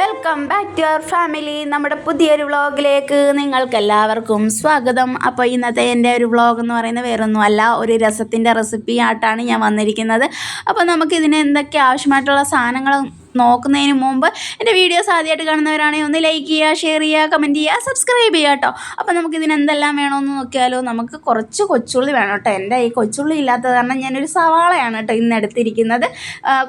Welcome back to our family നമ്മുടെ പുതിയൊരു വ്ളോഗിലേക്ക് നിങ്ങൾക്ക് എല്ലാവർക്കും സ്വാഗതം. അപ്പോൾ ഇന്നത്തെ എന്റെ ഒരു വ്ളോഗ് എന്ന് പറയുന്നത് വേറൊന്നും അല്ല ഒരു രസത്തിന്റെ റെസിപ്പി ആയിട്ടാണ് ഞാൻ വന്നിരിക്കുന്നത്. അപ്പോൾ നമുക്കിതിന് എന്തൊക്കെ ആവശ്യമായിട്ടുള്ള സാധനങ്ങൾ നോക്കുന്നതിന് മുമ്പ് എന്റെ വീഡിയോസ് ആദ്യമായിട്ട് കാണുന്നവരാണെങ്കിൽ ഒന്ന് ലൈക്ക് ചെയ്യുക ഷെയർ ചെയ്യുക കമന്റ് ചെയ്യുക സബ്സ്ക്രൈബ് ചെയ്യുക കേട്ടോ. അപ്പോൾ നമുക്ക് ഇതിനെന്തെല്ലാം വേണമെന്ന് നോക്കിയാലോ നമുക്ക് കുറച്ച് കൊച്ചുള്ളി വേണം കേട്ടോ. എന്റെ ഈ കൊച്ചുള്ളി ഇല്ലാത്തത് കാരണം ഞാനൊരു സവാളയാണ് കേട്ടോ ഇന്ന് എടുത്തിരിക്കുന്നത്.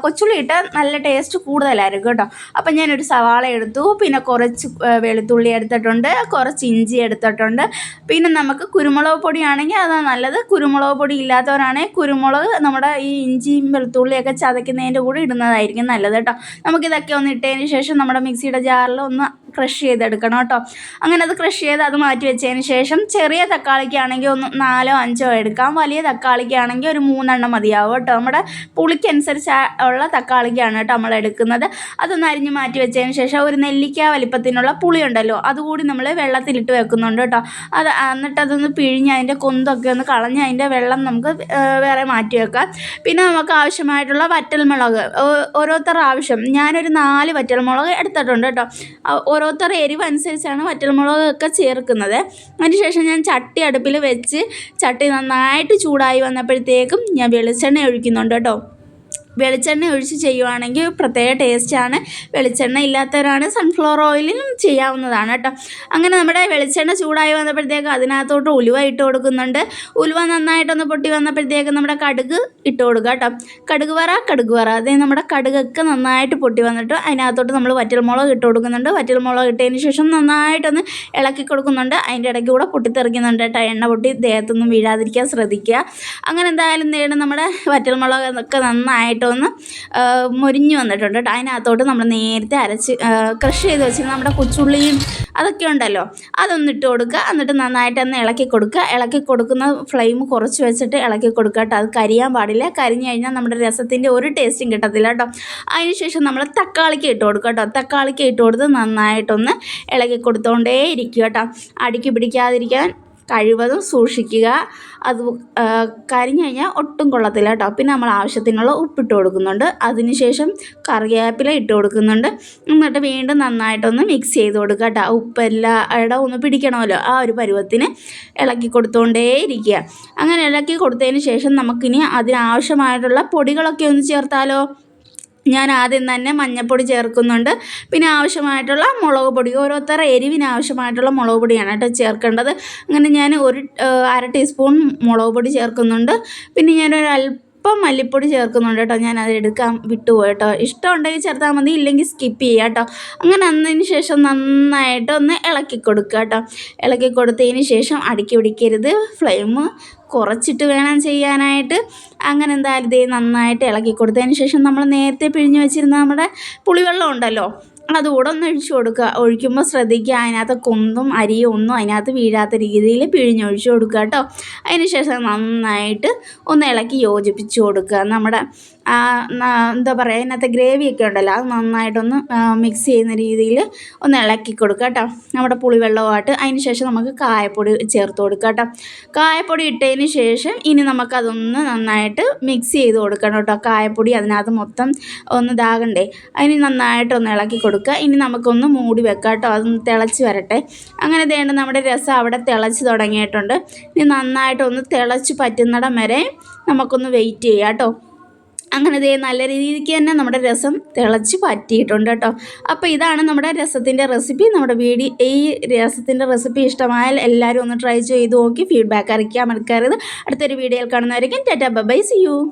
കൊച്ചുള്ളി ഇട്ടാൽ നല്ല ടേസ്റ്റ് കൂടുതലായിരിക്കും കേട്ടോ. അപ്പം ഞാനൊരു സവാള എടുത്തു പിന്നെ കുറച്ച് വെളുത്തുള്ളി എടുത്തിട്ടുണ്ട് കുറച്ച് ഇഞ്ചി എടുത്തിട്ടുണ്ട്. പിന്നെ നമുക്ക് കുരുമുളക് പൊടിയാണെങ്കിൽ അതാണ് നല്ലത്. കുരുമുളക് പൊടി ഇല്ലാത്തവരാണെങ്കിൽ കുരുമുളക് നമ്മുടെ ഈ ഇഞ്ചിയും വെളുത്തുള്ളിയൊക്കെ ചതയ്ക്കുന്നതിന്റെ കൂടെ ഇടുന്നതായിരിക്കും നല്ലത് കേട്ടോ. നമുക്കിതൊക്കെ ഒന്ന് ഇട്ടതിന് ശേഷം നമ്മുടെ മിക്സിയുടെ ജാറിൽ ഒന്ന് ക്രഷ് ചെയ്തെടുക്കണം കേട്ടോ. അങ്ങനെ അത് ക്രഷ് ചെയ്ത് അത് മാറ്റി വെച്ചതിന് ശേഷം ചെറിയ തക്കാളിക്കാണെങ്കിൽ ഒന്ന് നാലോ അഞ്ചോ എടുക്കാം. വലിയ തക്കാളിക്കാണെങ്കിൽ ഒരു മൂന്നെണ്ണം മതിയാവും കേട്ടോ. നമ്മുടെ പുളിക്കനുസരിച്ച് ഉള്ള തക്കാളിക്കാണ് കേട്ടോ നമ്മൾ എടുക്കുന്നത്. അതൊന്ന് അരിഞ്ഞ് മാറ്റി വെച്ചതിന് ശേഷം ഒരു നെല്ലിക്ക വലിപ്പത്തിനുള്ള പുളി ഉണ്ടല്ലോ അതുകൂടി നമ്മൾ വെള്ളത്തിലിട്ട് വെക്കുന്നുണ്ട് കേട്ടോ. അത് എന്നിട്ട് അതൊന്ന് പിഴിഞ്ഞ് അതിന്റെ കൊന്തൊക്കെ ഒന്ന് കളഞ്ഞ് അതിന്റെ വെള്ളം നമുക്ക് വേറെ മാറ്റി വെക്കാം. പിന്നെ നമുക്ക് ആവശ്യമായിട്ടുള്ള വറ്റൽമുളക് ഓരോരുത്തർ ആവശ്യം. ഞാനൊരു നാല് വറ്റൽമുളക് എടുത്തിട്ടുണ്ട് കേട്ടോ. ഓരോരുത്തർ എരിവ് അനുസരിച്ചാണ് വറ്റൽമുളകൊക്കെ ചേർക്കുന്നത്. അതിനുശേഷം ഞാൻ ചട്ടി അടുപ്പിൽ വെച്ച് ചട്ടി നന്നായിട്ട് ചൂടായി വന്നപ്പോഴത്തേക്കും ഞാൻ വെളിച്ചെണ്ണ ഒഴിക്കുന്നുണ്ട് കേട്ടോ. വെളിച്ചെണ്ണ ഒഴിച്ച് ചെയ്യുവാണെങ്കിൽ പ്രത്യേക ടേസ്റ്റാണ്. വെളിച്ചെണ്ണ ഇല്ലാത്തവരാണ് സൺഫ്ലവർ ഓയിലിലും ചെയ്യാവുന്നതാണ് കേട്ടോ. അങ്ങനെ നമ്മുടെ വെളിച്ചെണ്ണ ചൂടായി വന്നപ്പോഴത്തേക്ക് അതിനകത്തോട്ട് ഉലുവ ഇട്ട് കൊടുക്കുന്നുണ്ട്. ഉലുവ നന്നായിട്ടൊന്ന് പൊട്ടി വന്നപ്പോഴത്തേക്ക് നമ്മുടെ കടുക് ഇട്ട് കൊടുക്കുക കേട്ടോ. കടുക് വറ കടുക് വറ. അതായത് നമ്മുടെ കടുകൊക്കെ നന്നായിട്ട് പൊട്ടി വന്നിട്ട് അതിനകത്തോട്ട് നമ്മൾ വറ്റൽമുളക് ഇട്ട് കൊടുക്കുന്നുണ്ട്. വറ്റൽമുളക് ഇട്ടതിന് ശേഷം നന്നായിട്ടൊന്ന് ഇളക്കി കൊടുക്കുന്നുണ്ട്. അതിന്റെ ഇടയ്ക്ക് കൂടെ പൊട്ടിത്തെറിക്കുന്നുണ്ട് കേട്ടോ. എണ്ണ പൊട്ടി ദേഹത്തൊന്നും വീഴാതിരിക്കാൻ ശ്രദ്ധിക്കുക. അങ്ങനെ എന്തായാലും നേടും നമ്മുടെ വറ്റൽമുളക് ഒക്കെ നന്നായിട്ടൊന്ന് മൊരിഞ്ഞ് വന്നിട്ടുണ്ട്. കേട്ടോ അതിനകത്തോട്ട് നമ്മൾ നേരത്തെ അരച്ച് ക്രഷ് ചെയ്ത് വെച്ചിരുന്ന നമ്മുടെ കൊച്ചുള്ളിയും അതൊക്കെ ഉണ്ടല്ലോ അതൊന്ന് ഇട്ട് കൊടുക്കുക. എന്നിട്ട് നന്നായിട്ട് ഒന്ന് ഇളക്കി കൊടുക്കുക. ഇളക്കി കൊടുക്കുന്ന ഫ്ലെയിം കുറച്ച് വെച്ചിട്ട് ഇളക്കി കൊടുക്കുക കേട്ടോ അത് കരിയാൻ പാടില്ല. കരിഞ്ഞു കഴിഞ്ഞാൽ നമ്മുടെ രസത്തിന്റെ ഒരു ടേസ്റ്റും കിട്ടത്തില്ല കേട്ടോ അതിനുശേഷം നമ്മൾ തക്കാളിക്ക് ഇട്ട് കൊടുക്കുക കേട്ടോ തക്കാളിക്ക് ഇട്ട് കൊടുത്ത് നന്നായിട്ടൊന്ന് ഇളക്കി കൊടുത്തോണ്ടേ ഇരിക്കുക കേട്ടോ അടുക്കി പിടിക്കാതിരിക്കാൻ കഴിവതും സൂക്ഷിക്കുക. അത് കരിഞ്ഞ് കഴിഞ്ഞാൽ ഒട്ടും കൊള്ളത്തില്ല കേട്ടോ. പിന്നെ നമ്മൾ ആവശ്യത്തിനുള്ള ഉപ്പിട്ട് കൊടുക്കുന്നുണ്ട്. അതിനുശേഷം കറിവേപ്പില ഇട്ട് കൊടുക്കുന്നുണ്ട്. എന്നിട്ട് വീണ്ടും നന്നായിട്ടൊന്ന് മിക്സ് ചെയ്ത് കൊടുക്കുക കേട്ടോ. ഉപ്പെല്ലാം ഇട ഒന്ന് പിടിക്കണമല്ലോ. ആ ഒരു പരുവത്തിന് ഇളക്കി കൊടുത്തുകൊണ്ടേ ഇരിക്കുക അങ്ങനെ ഇളക്കി കൊടുത്തതിന് ശേഷം നമുക്കിനി അതിനാവശ്യമായിട്ടുള്ള പൊടികളൊക്കെ ഒന്ന് ചേർത്താലോ? ഞാൻ ആദ്യം തന്നെ മഞ്ഞൾപ്പൊടി ചേർക്കുന്നുണ്ട്. പിന്നെ ആവശ്യമായിട്ടുള്ള മുളക് പൊടി ഓരോരുത്തരുടെ എരിവിന് ആവശ്യമായിട്ടുള്ള മുളക് പൊടിയാണ് കേട്ടോ ചേർക്കേണ്ടത്. അങ്ങനെ ഞാൻ ഒരു അര ടീസ്പൂൺ മുളക് പൊടി ചേർക്കുന്നുണ്ട്. പിന്നെ ഞാനൊരു അല്പം മല്ലിപ്പൊടി ചേർക്കുന്നുണ്ട് കേട്ടോ. ഞാൻ അത് എടുക്കാൻ വിട്ടുപോയി കേട്ടോ ഇഷ്ടമുണ്ടെങ്കിൽ ചേർത്താൽ മതി ഇല്ലെങ്കിൽ സ്കിപ്പ് ചെയ്യുക കേട്ടോ. അങ്ങനെ അന്നതിന് ശേഷം നന്നായിട്ട് ഒന്ന് ഇളക്കി കൊടുക്കുക കേട്ടോ. ഇളക്കി കൊടുത്തതിന് ശേഷം അടുക്കി പിടിക്കരുത്. ഫ്ലെയിം കുറച്ചിട്ട് വേണം ചെയ്യാനായിട്ട്. അങ്ങനെ എന്തായാലും ഇതേ നന്നായിട്ട് ഇളക്കി കൊടുത്തതിന് ശേഷം നമ്മൾ നേരത്തെ പിഴിഞ്ഞ് വെച്ചിരുന്ന നമ്മുടെ പുളിവെള്ളം ഉണ്ടല്ലോ അതുകൂടെ ഒന്ന് ഒഴിച്ചു കൊടുക്കുക. ഒഴിക്കുമ്പോൾ ശ്രദ്ധിക്കുക. അതിനകത്ത് കൊന്തും അരിയും ഒന്നും അതിനകത്ത് വീഴാത്ത രീതിയിൽ പിഴിഞ്ഞൊഴിച്ചു കൊടുക്കുക കേട്ടോ. അതിന് ശേഷം നന്നായിട്ട് ഒന്ന് ഇളക്കി യോജിപ്പിച്ച് കൊടുക്കുക. നമ്മുടെ എന്താ പറയുക അതിനകത്ത് ഗ്രേവിയൊക്കെ ഉണ്ടല്ലോ അത് നന്നായിട്ടൊന്ന് മിക്സ് ചെയ്യുന്ന രീതിയിൽ ഒന്ന് ഇളക്കി കൊടുക്കുക കേട്ടോ. നമ്മുടെ പുളിവെള്ളമായിട്ട് അതിന് ശേഷം നമുക്ക് കായപ്പൊടി ചേർത്ത് കൊടുക്കുക കേട്ടോ. കായപ്പൊടി ഇട്ടതിന് ശേഷം ഇനി നമുക്കതൊന്ന് നന്നായിട്ട് മിക്സ് ചെയ്ത് കൊടുക്കണം കേട്ടോ. കായപ്പൊടി അതിനകത്ത് മൊത്തം ഒന്ന് ഇതാകണ്ടേ. അതിന് നന്നായിട്ടൊന്ന് ഇളക്കി കൊടുക്കുക. ഇനി നമുക്കൊന്ന് മൂടി വെക്കാം കേട്ടോ. അതൊന്ന് തിളച്ച് വരട്ടെ. അങ്ങനെ ദേണ്ട നമ്മുടെ രസം അവിടെ തിളച്ച് തുടങ്ങിയിട്ടുണ്ട്. ഇനി നന്നായിട്ടൊന്ന് തിളച്ച് പറ്റുന്നിടം വരെ നമുക്കൊന്ന് വെയിറ്റ് ചെയ്യാം കേട്ടോ. അങ്ങനെ ദേ നല്ല രീതിക്ക് തന്നെ നമ്മുടെ രസം തിളച്ച് പറ്റിയിട്ടുണ്ട് കേട്ടോ. അപ്പോൾ ഇതാണ് നമ്മുടെ രസത്തിന്റെ റെസിപ്പി നമ്മുടെ വീഡിയോ ഈ രസത്തിന്റെ റെസിപ്പി ഇഷ്ടമായാൽ എല്ലാവരും ഒന്ന് ട്രൈ ചെയ്ത് നോക്കി. ഫീഡ്ബാക്ക് അറിയിക്കാൻ മറക്കരുത്. അടുത്തൊരു വീഡിയോയിൽ കാണുന്നവരേക്കും ടാറ്റാ ബൈ സി യു